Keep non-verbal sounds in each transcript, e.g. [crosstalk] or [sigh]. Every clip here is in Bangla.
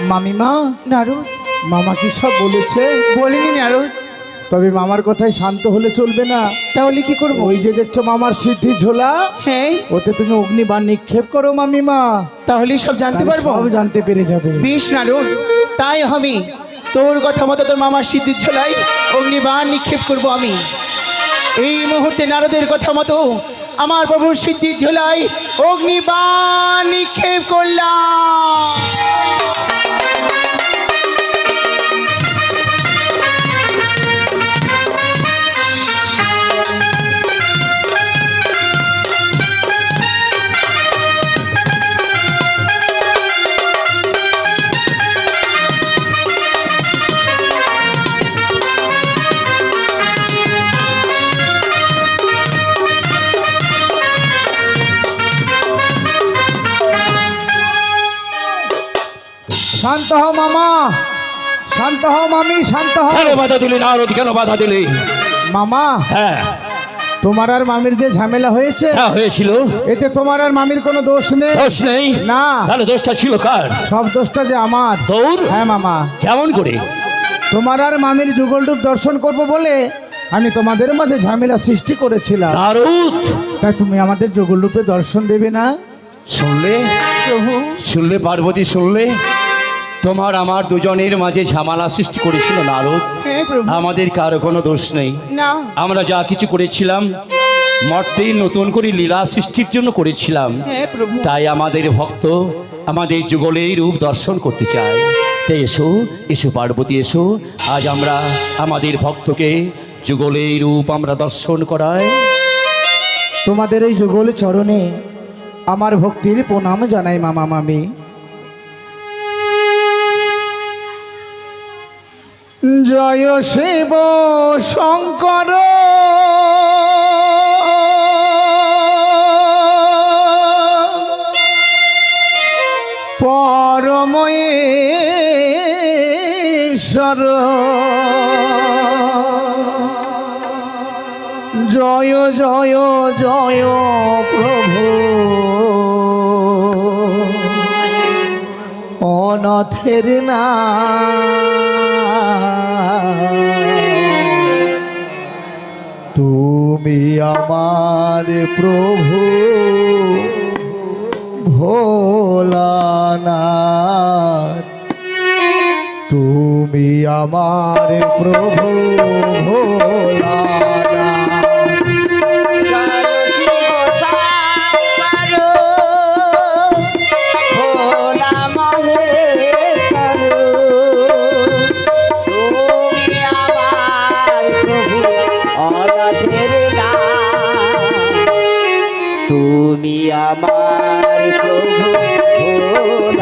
মামিমা নারদ। মামা কি সব বলেছে? বলিনি নারদ। তবে মামার কথায় শান্ত হলে চলবে না। তাহলে কি করব? ওই যে দেখছ মামার সিদ্ধি ঝোলা? হ্যাঁ। ওতে তুমি অগ্নিবাণ নিক্ষেপ করো মামিমা। তাহলে সব জানতে পারব? সব জানতে পেরে যাবে। বেশ নারদ তাই হবে। তোর কথা মতো তোর মামার সিদ্ধির ছোলাই অগ্নিবাণ নিক্ষেপ করব আমি। এই মুহূর্তে নারদের কথা মতো আমার প্রভুর সিদ্ধির ঝোলাই অগ্নিবাণ নিক্ষেপ করলাম। শান্ত হও মামা। শান্ত হও মামি শান্ত হও। কেন বাধা দিলি নারদ কেন বাধা দিলি। মামা হ্যাঁ। তোমার আর মামির যে ঝামেলা হয়েছে হ্যাঁ হয়েছিল। এতে তোমার আর মামির কোনো দোষ নেই। দোষ নেই? না। তাহলে দোষটা ছিল কার? সব দোষটা যে আমার। তোর? হ্যাঁ মামা। কেমন করে? তোমার আর মামির যুগলরূপ দর্শন করব বলে আমি তোমাদের মাঝে ঝামেলা সৃষ্টি করেছিলাম। নারদ! তাই তুমি আমাদের যুগলরূপে দর্শন দেবে না। শুনলে? প্রভু। শুনলে পার্বতী শুনলে? তোমার আমার দুজনের মাঝে ঝামেলা সৃষ্টি করেছিল নারদ। হ্যাঁ আমাদের কারও কোনো দোষ নেই। আমরা যা কিছু করেছিলাম মর্তেই নতুন করে লীলা সৃষ্টির জন্য করেছিলাম। হ্যাঁ তাই আমাদের ভক্ত আমাদের যুগলের রূপ দর্শন করতে চায়। তাই এসো এসো পার্বতী এসো। আজ আমরা আমাদের ভক্তকে যুগলের রূপ আমরা দর্শন করাই। তোমাদের এই যুগল চরণে আমার ভক্তির প্রণাম জানাই মামা মামি। জয় শিব শঙ্কর। পরময়েশ্বর জয় জয় জয় প্রভু। অনাথের না তুমি আমার প্রভু। ভোলানাথ তুমি আমার প্রভু। ভোলানাথ আমার প্রভু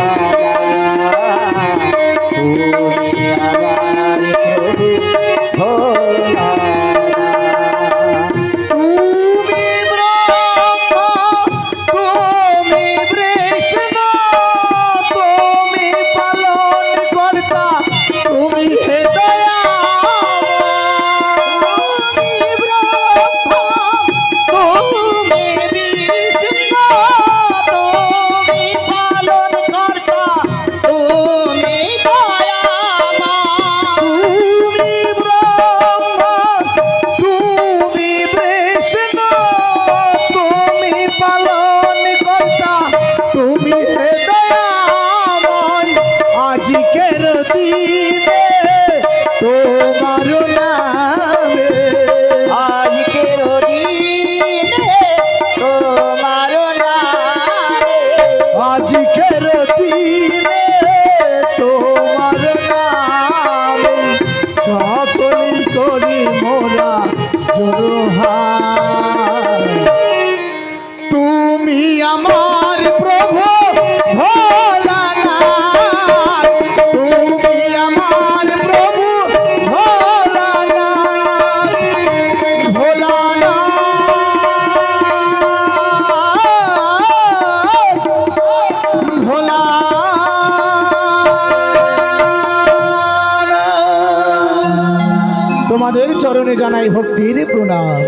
জানাই ভক্তির প্রণাম।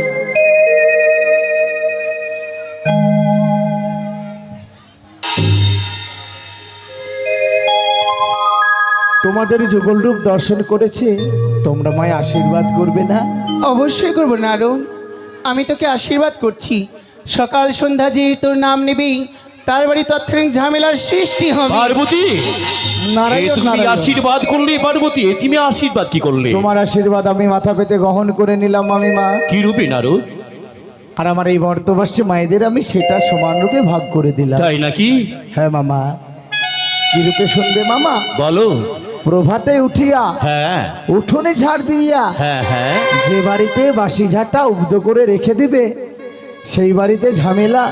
তোমাদের যুগল রূপ দর্শন করেছে তোমরা মায় আশীর্বাদ করবে না? অবশ্যই করব নারদ। আমি তোকে আশীর্বাদ করছি। সকাল সন্ধ্যা যে তোর নাম নেবেই তার বাড়ি তৎক্ষণিক ঝামেলার সৃষ্টি হবে। পার্বতী! তুমি আশীর্বাদ করলে পার্বতী তুমি আশীর্বাদ কি করলে? তোমার আশীর্বাদ আমি মাথা পেতে গ্রহণ করে নিলাম আমি মা কি রূপে নারদ? আর আমার এই বর্তবাসী মায়েদের আমি সেটা সমান রূপে ভাগ করে দিলাম। তাই নাকি? হ্যাঁ মামা। কি রূপে শুনবে মামা? বলো। প্রভাতে উঠিয়া হ্যাঁ। উঠোনে ঝাড় দিয়া হ্যাঁ হ্যাঁ। যে বাড়িতে বাসি ঝাড়টা উগ্ধ করে রেখে দিবে সেই বাড়িতে ঝামেলা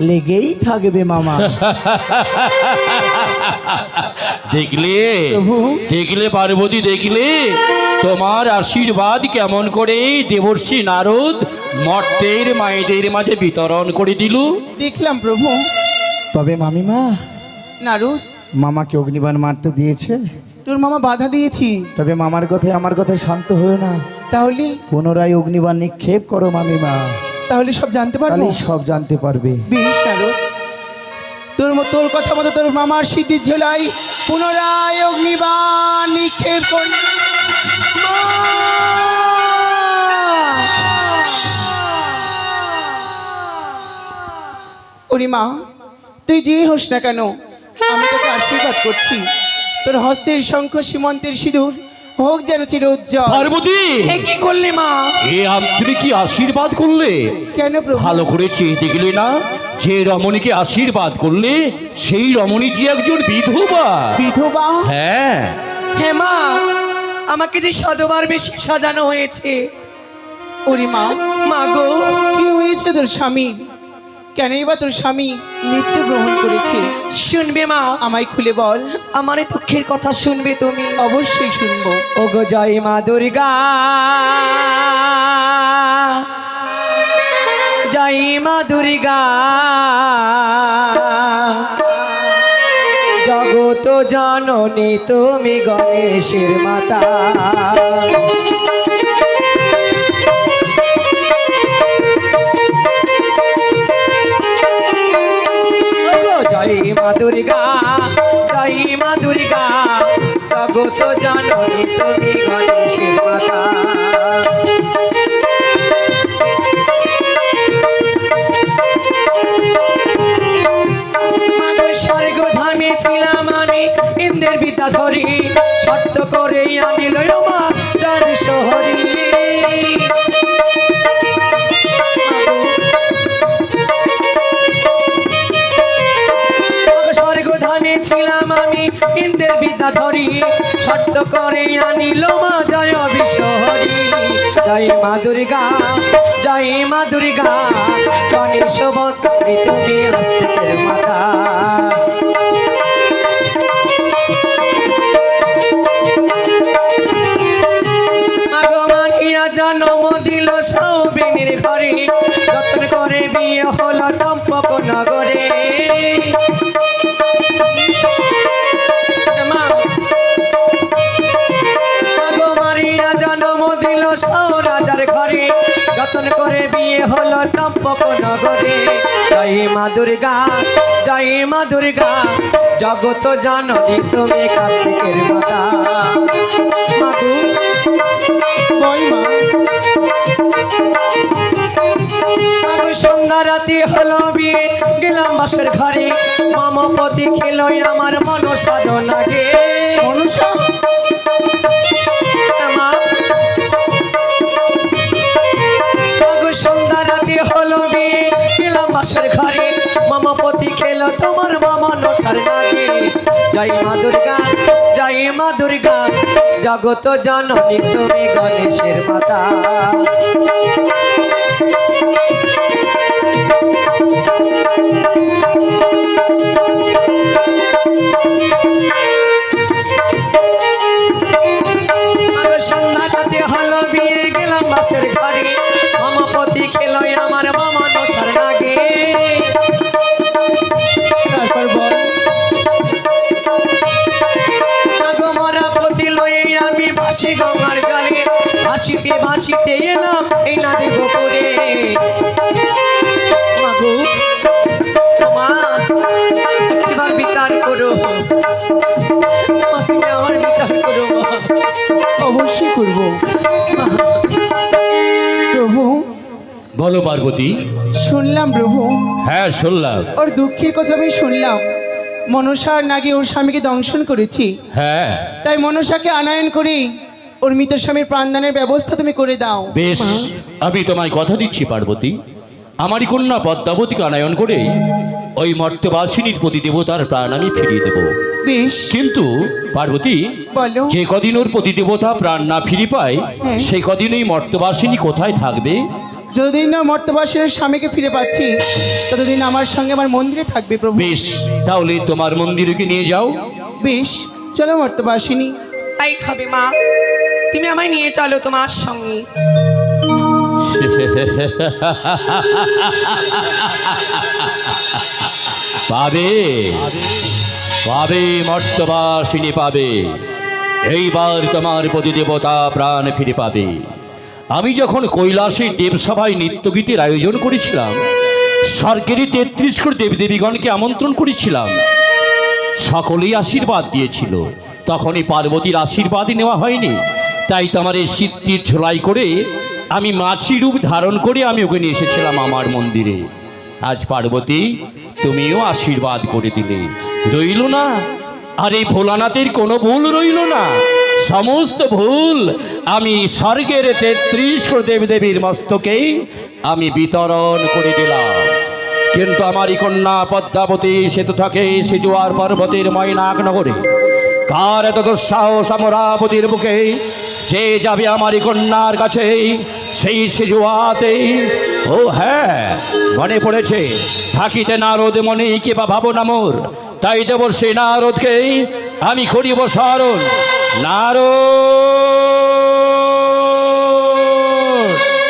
লেগেই থাকবে মামা। [laughs] দেখলে দেখলে পার্বতী দেখলে। তোমার আশীর্বাদ কেমন করে দেবর্ষি নারদ মর্তের মায়েদের মাঝে বিতরণ করে দিল? দেখলাম প্রভু। তবে মামিমা নারদ। মামাকে অগ্নিবাণ মারতে দিয়েছে। তোর মামা বাধা দিয়েছি। তবে মামার কথায় আমার কথায় শান্ত হয়েও না। তাহলে? পুনরায় অগ্নিবাণ নিক্ষেপ করো মামিমা। তাহলে সব জানতে পারব? তাহলেই সব জানতে পারবে। বেশ নারদ তোর মতো তোর কথা মতো তোর মামার সিদ্ধির ঝোলাই পুনরায় অগ্নিবাণ নিক্ষেপ করি। মা তুই যে হোস না কেন আমি তোকে আশীর্বাদ করছি। তোর হস্তের শঙ্খ সীমন্তের সিঁদুর হোক যেন চির উজ্জ্বল। পার্বতী! এ কি করলে মা? এ আম- তুমি কি আশীর্বাদ করলে? কেন প্রভু? ভালো করেছি দেখলে না? যে রমণীকে আশীর্বাদ করলে সেই রমণী যে একজন বিধবা। বিধবা? হ্যাঁ। হ্যাঁ মা আমাকে যে শতবার বেশি সাজানো হয়েছে। ওরে মা মা গো। কি হয়েছে তোর স্বামী? কেনই বা তোর স্বামী মৃত্যু গ্রহণ করেছে? শুনবে মা। আমায় খুলে বল। আমার এই দুঃখের কথা শুনবে তুমি। অবশ্যই শুনব। ও গো জয় মা দুর্গা। জয় মা দুর্গা। জগত জননী তুমি গণেশের মাতা। মা দুর্গা জয় মা দুর্গা জগত জননী তুমি গণেশের মাতা। স্বর্গ ছিলাম আমি, ইন্দ্রের বিদ্যা ধরি, শর্ত করে আনিল মা। ছিলাম আমি ইন্দ্রের বিদ্যা ধরি। শর্ত করে আনিল মা, জয় বিশহরি জয় মা দুর্গা, জয় মা দুর্গা গণেশ বন্দে তুমি আস্তিকের মাতা। সৌবিনীর ঘরে। যত্ন করে বিয়ে হলো চম্পক নগরে। যত্ন করে বিয়ে হলো চম্পক নগরে জয় মা দুর্গা জয় মা দুর্গা জগত জাননি তুমি কার্তিকের মাতা। মাগু সন্ধ্যা রাতে হলো বিয়ে গেলাম বাসের ঘরে। মামপতি খেলো আমার মন সাধনা গে বাসের ঘরে মামপতি খেলো তোমার মামা নসার নাগে। জয় মা দুর্গা, জয় মা দুর্গা, জগত জননী তুমি গণেশের মাতা। আগে সন্ধ্যাটাতে হলো, বিয়ে গেলাম বাসের ঘরে। ভাসিতে ভাসিতে এলাম এই না মাগো মা বিচার করো? তুমি আমার বিচার করো অবশ্যই করব। প্রভু বলো পার্বতী। শুনলাম প্রভু। হ্যাঁ শুনলাম। ওর দুঃখের কথা আমি শুনলাম। মনসার নাগে ওর স্বামীকে দংশন করেছি। হ্যাঁ। তাই মনসাকে আনায়ন করে। ওর মৃত স্বামীর প্রাণদানের ব্যবস্থা তুমি করে দাও। বেশ আমি তোমায় কথা দিচ্ছি পার্বতী। আমারই কন্যা পদ্মাবতীকে আনায়ন করে ওই মর্তবাসিনীর প্রতি দেবতার প্রাণ আমি ফিরিয়ে দেব। বেশ। কিন্তু পার্বতী বলো। যে কদিন ওর প্রতি দেবতা প্রাণ না ফিরে পায় হ্যাঁ। সেই কদিন ওই মর্তবাসিনী কোথায় থাকবে? যতদিন না মর্তবাসীর স্বামীকে ফিরে পাচ্ছি ততদিন আমার সঙ্গে আমার মন্দিরে থাকবে প্রভু। বেশ তাহলে তোমার মন্দিরকে নিয়ে যাও। বেশ চলো মর্তবাসিনী তাই খাবে মা। তুমি আমায় নিয়ে চলো তোমার সঙ্গে। পাবে। পাবে, মর্তবাসিনী পাবে। এইবার তোমার প্রতি দেবতা প্রাণ ফিরে পাবে। আমি যখন কৈলাসে দেবসভায় নৃত্যগীতের আয়োজন করেছিলাম, স্বর্গেরই তেত্রিশ কোটি দেবদেবীগণকে আমন্ত্রণ করেছিলাম, সকলেই আশীর্বাদ দিয়েছিল। তখনই পার্বতীর আশীর্বাদই নেওয়া হয়নি। তাই তোমার এই সিদ্ধির ঝোলাই করে আমি মাছি রূপ ধারণ করে আমি ওকে নিয়ে এসেছিলাম আমার মন্দিরে। আজ পার্বতী, তুমিও আশীর্বাদ করে দিলে। রইল না? আর এই ভোলানাথের কোনো ভুল রইল না। সমস্ত ভুল আমি স্বর্গের তেত্রিশ দেবী দেবীর মস্তকে আমি বিতরণ করে দিলাম। কিন্তু আমারই কন্যা পদ্মাবতী সেতু থাকে সিজুয়ার পর্বতের ময়নাক নগরে। কার এত দুঃসাহস অমরাবতীর বুকে? যে যাবে আমারই কন্যার কাছে, সেই সিজুয়াতে ও হ্যাঁ মনে পড়েছে, থাকিতে নারদ মনে কি বা ভাবনা মোর? তাই দেব সে নারদকে, আমি করিব স্মরণ। নারদ!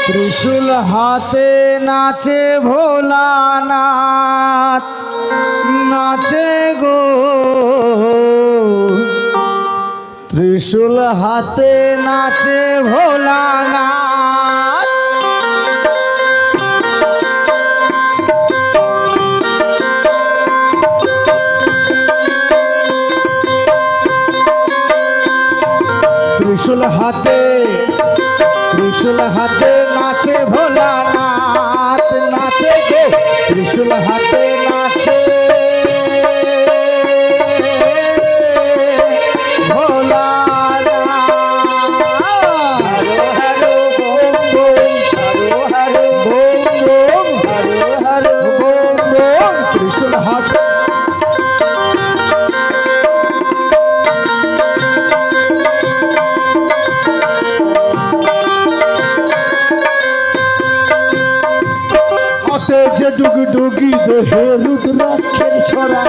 ত্রিশুল হাতে নাচে ভোলানাথ, নাচে গো ত্রিশূল হাতে নাচে ভোলানাথ ত্রিশূল হাতে ত্রিশূল হাতে নাচে ভোলানাথ। নাচে গো ত্রিশূল হাতে যে ডুগডুগি দেহে রুদ্রাক্ষের ছড়া,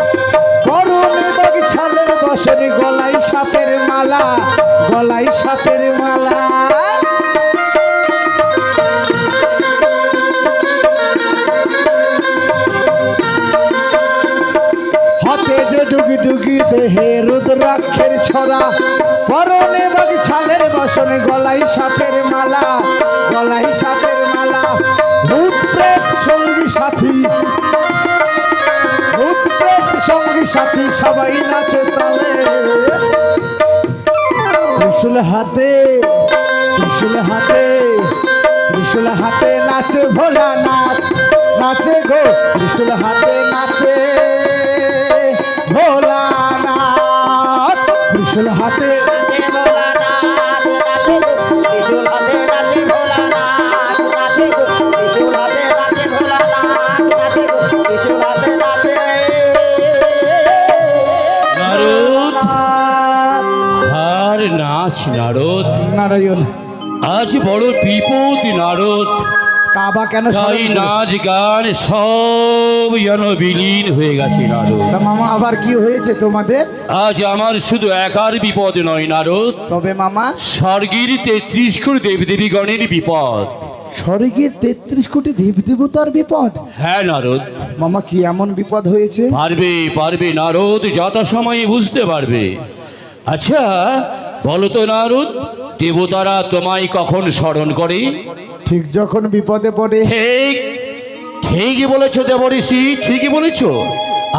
গরমে বাগ ছালের বসরে গলায় সাপের মালা গলায় সাপের মালা। হাতে যে ডুগি ডুগি দেহে রুদ্রাক্ষের ছড়া, পরনে বাগ ছালের বসনে গলায় সাপের মালা গলায় সাপের প্রেত সঙ্গী সাথী। ভূত প্রেত সঙ্গী সাথী সবাই নাচে তালে। ত্রিশুল হাতে ত্রিশুল হাতে ত্রিশুল হাতে নাচে ভোলানাথ। নাচে গো, ত্রিশুল হাতে নাচে। নারদ আর নাচ নারদ। নারায়ণ। আজ বড় বিপদ নারদ। কাবা কেন তাই নাচ গান সব যেন বিলীন হয়ে গেছে নারদ। তা মামা আবার কি হয়েছে তোমাদের? আজ আমার শুধু একার বিপদ নয় নারদ। তবে মামা? স্বর্গের তেত্রিশ কোটি দেবদেবীগণের বিপদ। স্বর্গের তেত্রিশ কোটি দেব দেবতার বিপদ। হ্যাঁ নারদ। মামা কি এমন বিপদ হয়েছে? পারবে পারবে নারদ যথাসময়ে বুঝতে পারবে। আচ্ছা বলো তো নারদ দেবতারা তোমায় কখন স্মরণ করে? ঠিক যখন বিপদে পড়ে। ঠিক ঠিকই বলেছ দেবঋষি ঠিকই বলেছ।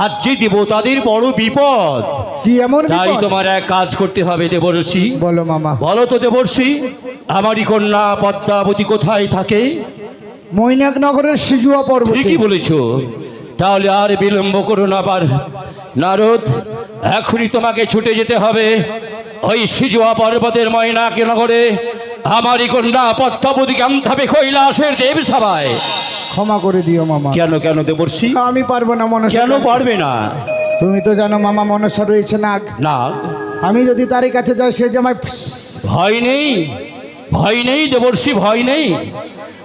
আর যে দেবতাদের বড় বিপদ কি এমন তাই? তোমার এক কাজ করতে হবে দেবর্ষি। বলো মামা। বলো তো দেবর্ষি আমারই কন্যা পদ্মাবতী কোথায় থাকে? মৈনাক নগরের সিজুয়া পর্বতে। ঠিকই বলেছ। তাহলে আর বিলম্ব করো না পার নারদ এখনই তোমাকে ছুটে যেতে হবে। ওই সিজুয়া পর্বতের ময়নাকে নগরে আমারই কন্যা পদ্মাবতীকে আনতে কৈলাসের দেব সভায়। ক্ষমা করে দিও মামা। কেন কেন দেবর্ষি? আমি পারব না মনসা কেন পারবে না? তুমি তো জানো মামা মনসা রয়েছে নাক নাগ? আমি যদি তারই কাছে যাই সে যে আমায় ভয় নেই? ভয় নেই দেবর্ষি ভয় নেই।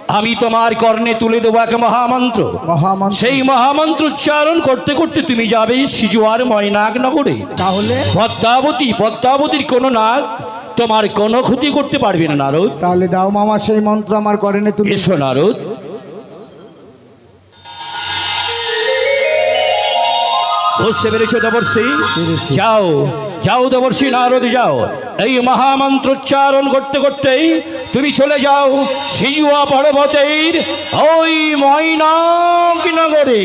আমি তোমার কর্ণে তুলে দেবো এক মহামন্ত্র। মহামন্ত্র? সেই মহামন্ত্র উচ্চারণ করতে করতে তুমি যাবে সিজুয়ার ময়নাক নগরে। তাহলে? পদ্মাবতী পদ্মাবতীর কোনো নাগ তোমার কোনো ক্ষতি করতে পারবে না নারদ। তাহলে দাও মামা সেই মন্ত্র আমার করেনে তুমি এসো নারদ। বুঝতে পেরেছ দেবর্ষি? যাও যাও দেবর্ষি নারদ, যাও। এই মহামন্ত্র উচ্চারণ করতে করতেই তুমি চলে যাও সিজুয়া পর্বতের ওই ময়নাক নগরে।